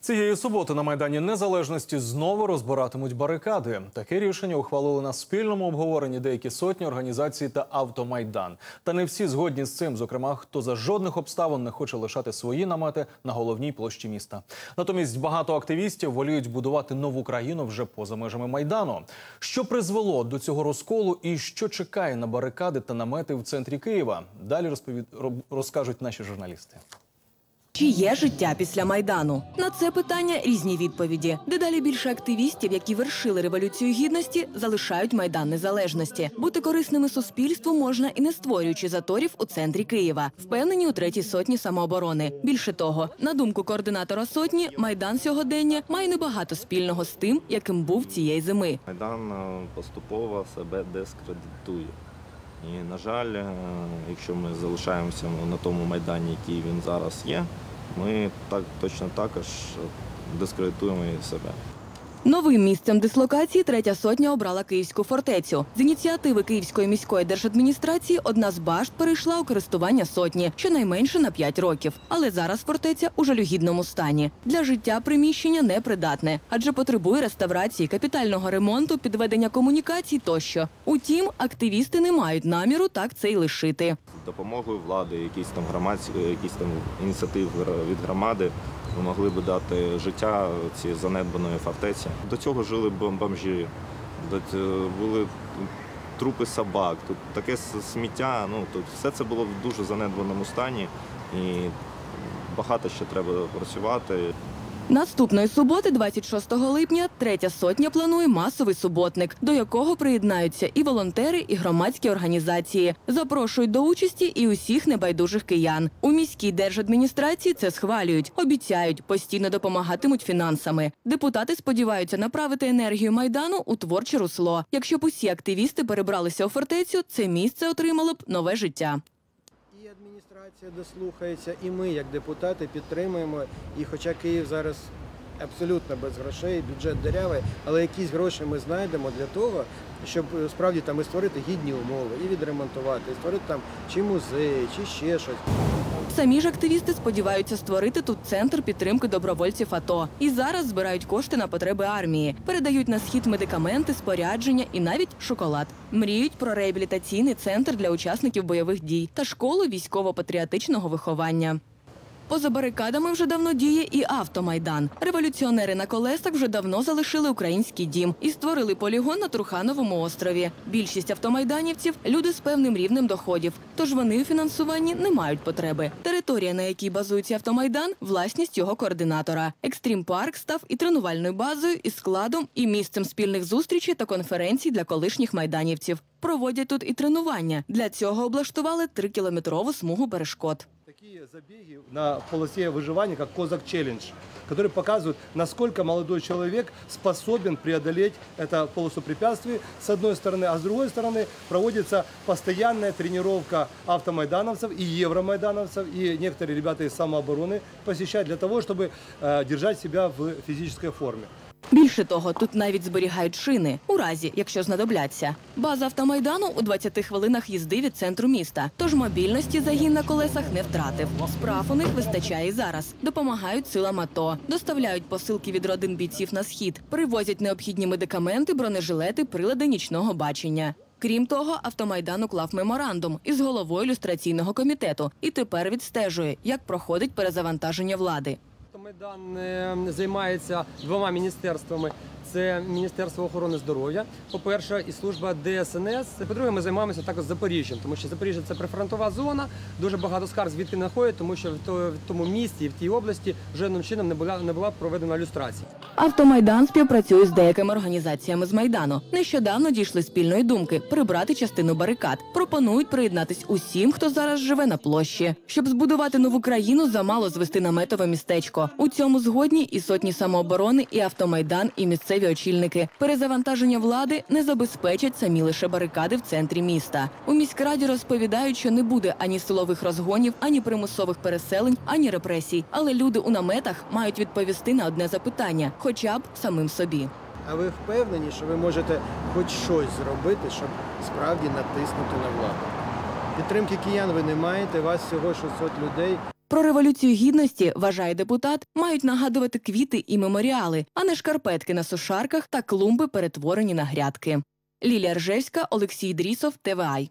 Цієї суботи на майдані Незалежності знову розбиратимуть барикади. Таке рішення ухвалили на спільному обговоренні деякі сотні організацій та автомайдан. Та не всі згодні з цим. Зокрема, хто за жодних обставин не хоче лишати свої намети на головній площі міста. Натомість багато активістів воліють будувати нову країну вже поза межами майдану. Що призвело до цього розколу і що чекає на барикади та намети в центрі Києва? Далі розповід... розкажуть наші журналісти. Чи є життя після майдану? На це питання різні відповіді. Дедалі більше активістів, які вершили революцію гідності, залишають майдан незалежності. Бути корисними суспільству можна і не створюючи заторів у центрі Києва. Впевнені у третій сотні самооборони. Більше того, на думку координатора сотні, майдан сьогодення має небагато спільного з тим, яким був цієї зими. Майдан е, поступово себе дискредитує. І, на жаль, е, якщо ми залишаємося на тому майдані, який він зараз є, ми так точно також дискредитуємо і себе. Новим місцем дислокації третя сотня обрала Київську фортецю. З ініціативи Київської міської держадміністрації одна з башт перейшла у користування сотні, щонайменше на 5 років. Але зараз фортеця у жалюгідному стані. Для життя приміщення непридатне, адже потребує реставрації, капітального ремонту, підведення комунікацій тощо. Утім, активісти не мають наміру так це й лишити. Допомогою влади, якісь там громадські, якісь там ініціатив від громади, ми могли би дати життя цій занедбаної фортеці. До цього жили бом- бомжі, були трупи собак, тут таке сміття. Ну тут все це було в дуже занедбаному стані і багато ще треба працювати. Наступної суботи, 26 липня, третя сотня планує масовий суботник, до якого приєднаються і волонтери, і громадські організації. Запрошують до участі і усіх небайдужих киян. У міській держадміністрації це схвалюють, обіцяють, постійно допомагатимуть фінансами. Депутати сподіваються направити енергію майдану у творче русло. Якщо б усі активісти перебралися у фортецю, це місце отримало б нове життя. Адміністрація дослухається, і ми, як депутати, підтримуємо. І хоча Київ зараз абсолютно без грошей, бюджет дирявий, але якісь гроші ми знайдемо для того, щоб е, справді там і створити гідні умови, і відремонтувати, і створити там чи музей, чи ще щось. Самі ж активісти сподіваються створити тут центр підтримки добровольців АТО. І зараз збирають кошти на потреби армії, передають на схід медикаменти, спорядження і навіть шоколад. Мріють про реабілітаційний центр для учасників бойових дій та школу військово-патріотичного виховання. Поза барикадами вже давно діє і автомайдан. Революціонери на колесах вже давно залишили український дім і створили полігон на Трухановому острові. Більшість автомайданівців люди з певним рівнем доходів, тож вони у фінансуванні не мають потреби. Територія, на якій базується автомайдан, власність його координатора. Екстрім парк став і тренувальною базою, і складом, і місцем спільних зустрічей та конференцій для колишніх майданівців. Проводять тут і тренування. Для цього облаштували трикілометрову смугу перешкод. Такие забеги на полосе выживания, как Козак Челлендж, которые показывают, насколько молодой человек способен преодолеть эту полосу препятствий, с одной стороны, а с другой стороны проводится постоянная тренировка автомайдановцев и евромайдановцев, и некоторые ребята из самообороны посещают для того, чтобы э, держать себя в физической форме. Більше того, тут навіть зберігають шини у разі, якщо знадобляться. База автомайдану у 20 хвилинах їзди від центру міста. Тож мобільності загін на колесах не втратив. Справ у них вистачає і зараз. Допомагають силам АТО, доставляють посилки від родин бійців на схід, привозять необхідні медикаменти, бронежилети, прилади нічного бачення. Крім того, автомайдан уклав меморандум із головою ілюстраційного комітету і тепер відстежує, як проходить перезавантаження влади. Майдан е, займається двома міністерствами. Це Міністерство охорони здоров'я, по-перше, і служба ДСНС. По-друге, ми займаємося також Запоріжжям, тому що Запоріжжя це прифронтова зона. Дуже багато скарг звідки находять, тому що в тому місті в тій області жодним чином не була не була проведена люстрація. Автомайдан співпрацює з деякими організаціями з майдану. Нещодавно дійшли спільної думки прибрати частину барикад. Пропонують приєднатись усім, хто зараз живе на площі. Щоб збудувати нову країну, замало звести наметове містечко. У цьому згодні і сотні самооборони, і автомайдан, і місцеві очільники. Перезавантаження влади не забезпечать самі лише барикади в центрі міста. У міськраді розповідають, що не буде ані силових розгонів, ані примусових переселень, ані репресій. Але люди у наметах мають відповісти на одне запитання, хоча б самим собі. А ви впевнені, що ви можете хоч щось зробити, щоб справді натиснути на владу? Підтримки киян ви не маєте, вас всього 600 людей. Про революцію гідності, вважає депутат, мають нагадувати квіти і меморіали, а не шкарпетки на сушарках та клумби, перетворені на грядки. Лілія Ржевська, Олексій Дрісов, ТВАЙ.